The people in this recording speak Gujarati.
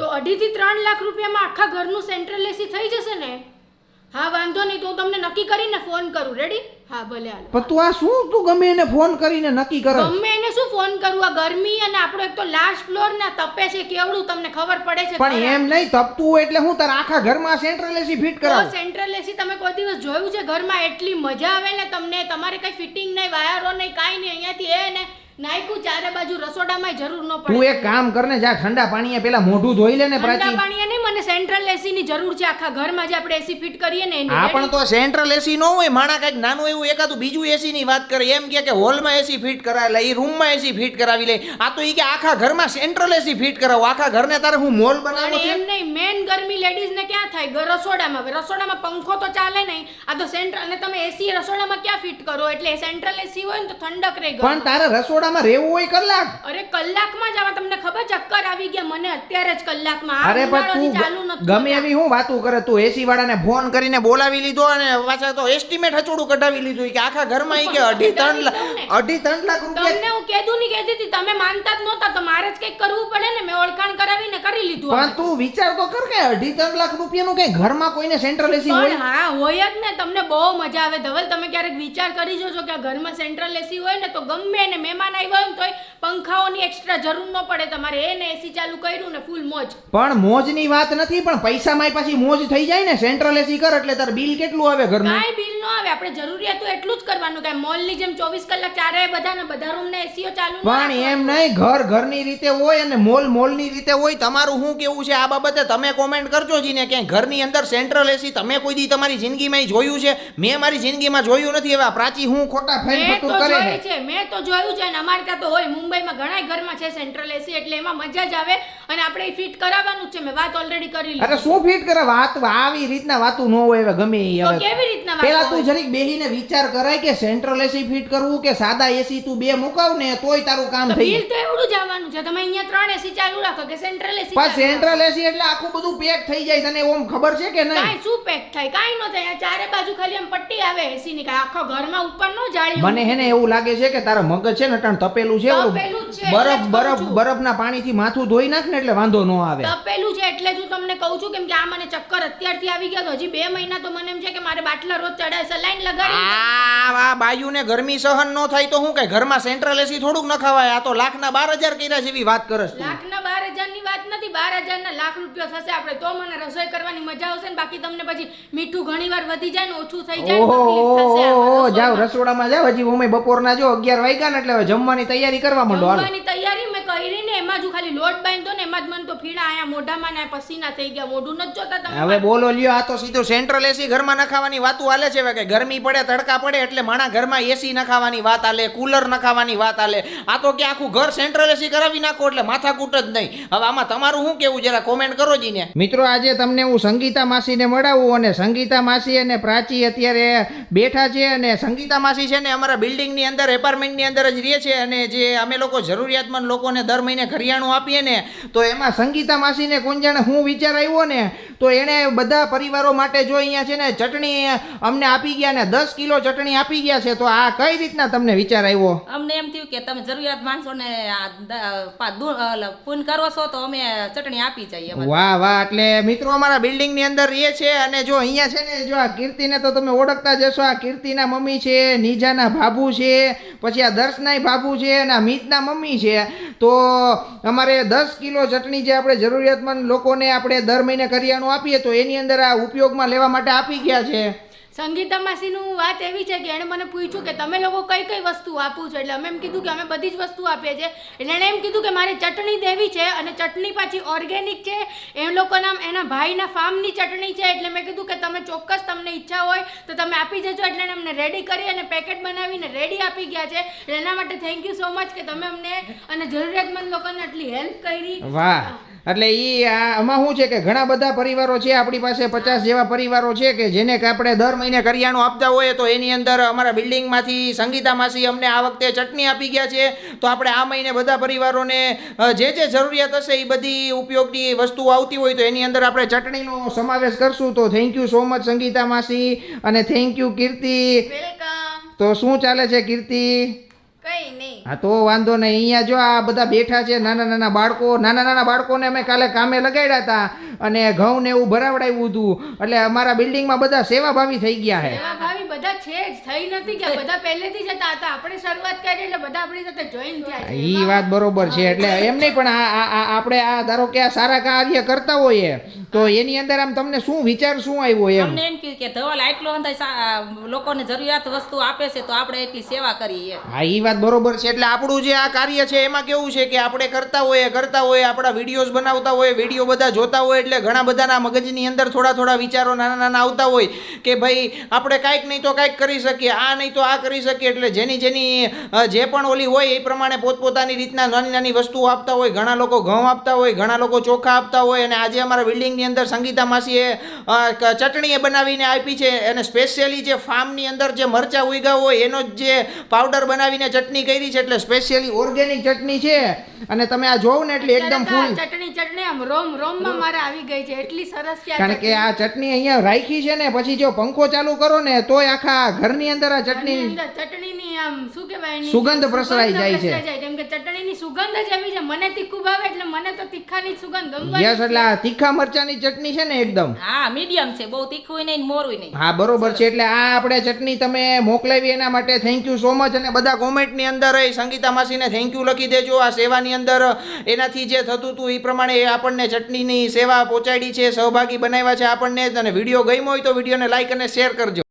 તો અઢીથી ત્રણ લાખ રૂપિયામાં આખા ઘરનું સેન્ટ્રલ એસી થઈ જશે ને? હા વાંધો નહીં તો હું તમને નક્કી કરીને ફોન કરું. રેડી હા ભલે હાલો. પણ તું આ શું? તું ગમે એને ફોન કરીને નક્કી કર. ગમે એને શું ફોન કરું? આ ગરમી અને આપણો એક તો લાસ્ટ ફ્લોર ના તપે છે કેવડું તમને ખબર પડે છે પણ એમ નહીં તપતું એટલે હું તારા આખા ઘરમાં સેન્ટ્રલ એસી ફિટ કરાવ. સેન્ટ્રલ એસી તમે કોઈ દિવસ જોયું છે? ઘરમાં એટલી મજા આવે ને તમને? તમારે કઈ ફિટિંગ નહીં વાયરો નહીં કાંઈ નહીં અહીંયાથી એ ને નાખ્યું ચારે બાજુ રસોડામાં જરૂર ન તું પડે એક કામ કરને જા ઠંડા પાણીએ પેલા મોઢું ધોઈ લે ને ઠંડા પાણીએ નહીં મને સેન્ટ્રલ એસી ની જરૂર છે. આખા ઘરમાં જે આપણે એસી ફિટ કરીએ ને એની આ પણ તો સેન્ટ્રલ એસી ન હોય માણા કંઈક નાનું એવું એકાદું બીજું એસી ની વાત કરે. એમ કે કે હોલમાં એસી ફિટ કરાવી લે એ રૂમમાં એસી ફિટ કરાવી લે. આ તો ઈ કે આખા ઘરમાં સેન્ટ્રલ એસી ફિટ કરાવો. આખા ઘરને તારે હું મોલ બનાવું છે? એમ નહીં મેન ગરમી લેડીઝ ને ક્યાં થાય? ઘર રસોડામાં. રસોડામાં પંખો તો ચાલે નહીં. આ તો સેન્ટ્રલ અને તમે એસી રસોડામાં ક્યાં ફિટ કરો? એટલે સેન્ટ્રલ એસી હોય ને તો ઠંડક રહે પણ તારે તારે રસોડામાં રહેવું હોય કલાક? અરે કલાકમાં જ આવા તમને ખબર ચક્કર આવી ગયા મને અત્યારે જ કલાકમાં. અરે પણ તું ગમે એવી હું વાતું કરે તું એસી વાળાને ફોન કરીને બોલાવી લીધો અને પાછા તો એસ્ટિમેટ હચોડું કઢાવી લીધું કે આખા ઘરમાં ઈ કે અઢી ત્રણ લાખ અઢી ત્રણ લાખ રૂપિયા તમને હું કીધું નહીં કહેતી હતી તમે માનતા જ નહોતા તો મારે જ કંઈક કરવું પડે ને મેં ઓળખાણ કરી લીધું પણ તું વિચાર તો કર કે અઢી ત્રણ લાખ રૂપિયાનું કઈ ઘરમાં કોઈને સેન્ટ્રલ એસી હોય? હા હોય જ ને તમને બહુ મજા આવે. ધવલ તમે ક્યારેક વિચાર કરી જોજો કે ઘરમાં સેન્ટ્રલ એસી હોય ને તો ગમે એને મહેમાન આવ્યા હોય ને તોય પંખાઓની એક્સ્ટ્રા જરૂર ન પડે. તમારે એને એસી ચાલુ કર્યું ને ફૂલ મોજ. પણ મોજની વાત નથી પણ પૈસામાં પાછી મોજ થઈ જાય ને સેન્ટ્રલ એસી કર એટલે તાર બિલ કેટલું આવે ઘરનું? કાંઈ બિલ ન આવે આપણે જરૂરિયાત તો એટલું જ કરવાનું કે મોલની જેમ ચોવીસ કલાક ચારે બધાને બધા રૂમને એસીઓ ચાલુ ન પણ એમ નહીં ઘર ઘરની રીતે હોય અને મોલ મોલની રીતે રીતે હોય તમારું શું કેવું છે? આ બાબતે તમે કોમેન્ટ કરજો જીને ક્યાંય ઘરની અંદર સેન્ટ્રલ એસી તમે કોઈ દી તમારી જિંદગીમાં ઈ જોયું છે? મેં મારી જિંદગીમાં જોયું નથી એવા પ્રાચી હું ખોટા ફેન મેં તો કરે જોઈ છે. છે મેં તો જોયું છે ને અમારે ત્યાં તો હોય મુંબઈમાં ઘણા ઘરમાં છે સેન્ટ્રલ એસી એટલે એમાં મજા જ આવે અને આપણે ફિટ કરાવવાનું છે. મેં વાત ઓલરેડી કરી અરે શું ફિટ કરે વાત આવી રીતના વાતું ન હોય હવે ગમે તો કેવી રીતના વાત પેલા તું? જરીક બેહીને વિચાર કરાય કે સેન્ટ્રલ એસી ફિટ કરવું કે સાદા એસી તું બે મુકાવ ને તોય તારું કામ થઈ બિલ તો એવડું જ આવવાનું છે. તમે અહીંયા ત્રણ એસી ચાલુ રાખો કે સેન્ટ્રલ એસી પણ સેન્ટ્રલ એસી એટલે આખું બધું પેક થઈ જાય તને ઓમ ખબર છે કે નહીં? કાઈ શું પેક થાય? કાઈ ન થાય. ચારે બાજુ ખાલી આમ પટ્ટી આવે એસી ની. કાઈ આખો ઘરમાં ઉપર નો જાળી મને હે ને એવું લાગે છે કે તારા મગજ છે ને અટાણ તપેલું છે તપેલું છે, બરફ બરફ બરફના પાણીથી માથું ધોઈ નાખ ને એટલે વાંધો ન આવે. તપેલું છે એટલે જ હું તમને કહું છું કેમ કે આ મને ચક્કર અત્યારથી આવી ગયા હજી બે મહિના તો મને એમ છે કે મારે બાટલા રોજ ચડાય સલાઈન લગાડી આ બાયુને ગરમી સહન ન થાય તો હું કઈ? ઘરમાં સેન્ટ્રલ એસી થોડુંક ન ખવાય. આ તો લાખના બાર હજાર કર્યા જેવી વાત કરસ. લાખના બાર હજારની વાત નથી બાર હજારના લાખ રૂપિયા થશે આપણે. તો મને રસોઈ કરવાની મજા આવશે ને બાકી તમને પછી મીઠું ઘણીવાર વધી જાય ને ઓછું થઈ જાય ઓહો જાવ રસોડામાં જાવ હજી અમે બપોરના જો અગિયાર વાગ્યા ને એટલે હવે જમવાની તૈયારી કરવા માંડો. જમવાની તૈયારી મેં કરી ને એમાં જ ખાલી લોટ બાંધતો ને એમાં જ મને તો ફીણા આયા મોઢામાં ને આ પસીના થઈ ગયા. મોઢું નથી જોતા તમે હવે બોલો લ્યો આ તો સીધો સેન્ટ્રલ એસી ઘરમાં નખાવાની વાતું હાલે છે કે ગરમી પડે તડકા પડે એટલે માણા ઘરમાં એસી નખાવાની વાત હાલે કુલર નખાવાની વાત હાલે. આ તો કે આખું ઘર સેન્ટ્રલ એસી કરાવી નાખો એટલે માથાકૂટ જ નહીં. હવે આમાં તમારું શું કેવું? જરા કોમેન્ટ કરો જીને. મિત્રો આજે તમને હું સંગીતા માસીને મળાવું અને સંગીતા માસી અને પ્રાચી અત્યારે બેઠા છે અને સંગીતા સંગીતા માસી છે ને અમારા બિલ્ડિંગની અંદર એપાર્ટમેન્ટની અંદર જ રહે છે અને જે અમે લોકો જરૂરિયાતમંદ લોકોને દર મહિને ઘરિયાણું આપીએ ને તો એમાં સંગીતા માસીને કોણ જાણે હું વિચાર આવ્યો ને તો એણે બધા પરિવારો માટે જો અહીંયા છે ને ચટણી અમને આપી ગયા ને દસ કિલો ચટણી આપી ગયા છે તો આ કઈ રીતના તમને વિચાર આવ્યો? અમને એમ થયું કે તમે જરૂરિયાત માણસોને પૂન કરો છો તો અમે ચટણી આપી જઈએ વાહ વાહ એટલે મિત્રો અમારા બિલ્ડિંગની અંદર રહીએ છે અને જો અહીંયા છે ને જો આ કીર્તિને તો તમે ઓળખતા જશો આ કીર્તિના મમ્મી છે નીજાના ભાભુ છે પછી આ દર્શનાય ભાભુ છે અને આ મીતના મમ્મી છે તો અમારે દસ કિલો ચટણી જે આપણે જરૂરિયાતમંદ લોકોને આપણે દર મહિને કરિયાણું આપીએ, તો એની અંદર આ ઉપયોગમાં લેવા માટે આપી ગયા છે. સંગીતા માસીનું વાત એવી છે કે એણે મને પૂછ્યું કે તમે લોકો કઈ કઈ વસ્તુ આપું છો? એટલે અમે એમ કીધું કે અમે બધી જ વસ્તુ આપીએ છીએ. એટલે એણે એમ કીધું કે મારે ચટણી દેવી છે અને ચટણી પાછી ઓર્ગેનિક છે. એ લોકોના એના ભાઈના ફાર્મની ચટણી છે. એટલે મેં કીધું કે તમે ચોક્કસ તમને ઈચ્છા હોય તો તમે આપી જજો. એટલે એણે અમને રેડી કરી અને પેકેટ બનાવીને રેડી આપી ગયા છે. એટલે એના માટે થેન્ક યુ સો મચ કે તમે અમને અને જરૂરિયાતમંદ લોકોને આટલી હેલ્પ કરી. વાહ. એટલે એ આમાં શું છે કે ઘણા બધા પરિવારો છે આપણી પાસે પચાસ જેવા પરિવારો છે કે જેને કે આપણે દર મહિને કરિયાણું આપતા હોય તો એની અંદર અમારા બિલ્ડિંગમાંથી સંગીતા માસી અમને આ વખતે ચટણી આપી ગયા છે. તો આપણે આ મહિને બધા પરિવારોને જે જે જરૂરિયાત હશે એ બધી ઉપયોગની વસ્તુઓ આવતી હોય તો એની અંદર આપણે ચટણીનો સમાવેશ કરશું. તો thank you so much Sangeeta માસી અને થેન્ક યુ કીર્તિ. તો શું ચાલે છે કીર્તિ? કઈ નહીં. હા તો વાંધો નહીં. અહીંયા જો આ બધા બેઠા છે નાના નાના બાળકો નાના નાના બાળકોને અમે કાલે કામે લગાડ્યા હતા અને ઘઉં ને એવું ભરાવડાવ્યું હતું. એટલે અમારા બિલ્ડિંગમાં બધા સેવાભાવી થઈ ગયા છે. સેવાભાવી ભાવી બધા છે જ. થઈ નથી કે બધા પહેલેથી જ હતા. હતા આપણે શરૂઆત કરી એટલે બધા આપણી સાથે જોઈન થયા છે. ઈ વાત બરોબર છે. એટલે એમ નહીં પણ આ આપણે આ ધારો કે આ સારા કાર્ય કરતા હોઈએ તો એની અંદર આમ તમને શું વિચાર શું આવ્યો એમ? અમને એમ કે ધવલ આટલો અંદર સા- લોકોને જરૂરિયાત વસ્તુ આપે છે તો આપણે એટલી સેવા કરીએ. હા ઈ વાત બરોબર છે. એટલે આપણું જે આ કાર્ય છે, એમાં કેવું છે કે આપણે કરતા હોઈએ કરતા હોઈએ, આપણા વિડીયોઝ બનાવતા હોઈએ, વીડિયો બધા જોતા હોય એટલે ઘણા બધાના મગજની અંદર થોડા થોડા વિચારો નાના નાના આવતા હોય કે ભાઈ, આપણે કાંઈક નહીં તો કાંઈક કરી શકીએ, આ નહીં તો આ કરી શકીએ, એટલે જેની જેની જે પણ ઓલી હોય એ પ્રમાણે પોતપોતાની રીતના નાની નાની વસ્તુઓ આપતા હોય, ઘણા લોકો ઘઉં આપતા હોય, ઘણા લોકો ચોખા આપતા હોય, અને આજે અમારા બિલ્ડિંગની અંદર સંગીતા માસીએ ચટણીએ બનાવીને આપી છે, અને સ્પેશિયલી જે ફાર્મની અંદર જે મરચા ઉગ્યા હોય, એનો જે પાવડર બનાવીને ચટણી કરી છે એટલે સ્પેશિયલી ઓર્ગેનિક ચટણી છે. અને તમે આ જોવો ને એટલે એકદમ ફૂલ. ચટણી ચટણી આમ રોમ રોમમાં મારે આવી ગઈ છે. એટલી સરસ છે આ કારણ કે આ ચટણી અહીંયા રાખી છે ને પછી જો પંખો ચાલુ કરો ને તોય આખા ઘરની અંદર આ ચટણી ચટણીની આમ શું કહેવાય સુગંધ પ્રસરાઈ જાય છે. કેમ કે ચટણીની સુગંધ જ એવી છે. મને તીખું ભાવે એટલે મને તો તીખાની સુગંધ ગમવાની યસ એટલે આ તીખા મરચાની ચટણી છે ને એકદમ. હા મીડિયમ છે. બહુ તીખું નહીં મોરું નહીં. હા બરોબર છે. એટલે આ આપણે ચટણી તમે મોકલાવી એના માટે થેન્ક યુ સો મચ અને બધા કોમેન્ટની અંદર એ સંગીતા માસીને થેન્ક યુ લખી દેજો. આ સેવાની અંદર, એનાથી જે થતું હતું એ પ્રમાણે આપણને ચટણીની સેવા પહોંચાડી છે, સહભાગી બનાવ્યા છે આપણને અને વીડિયો ગમ્યો હોય તો વિડીયોને લાઈક અને શેર કરજો.